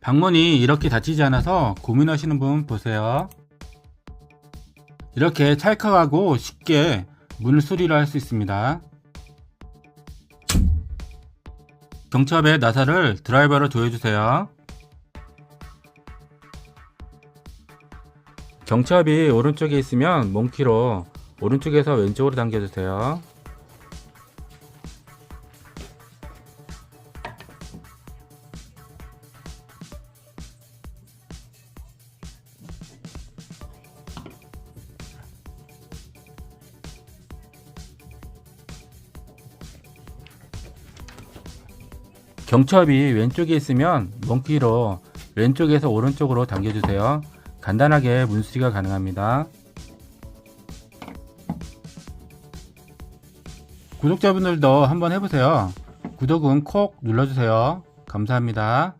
방문이 이렇게 닫히지 않아서 고민하시는 분 보세요. 이렇게 찰칵하고 쉽게 문을 수리를 할 수 있습니다. 경첩의 나사를 드라이버로 조여주세요. 경첩이 오른쪽에 있으면 몽키로 오른쪽에서 왼쪽으로 당겨주세요. 경첩이 왼쪽에 있으면 몽키로 왼쪽에서 오른쪽으로 당겨주세요. 간단하게 문수리가 가능합니다. 구독자분들도 한번 해보세요. 구독은 콕 눌러주세요. 감사합니다.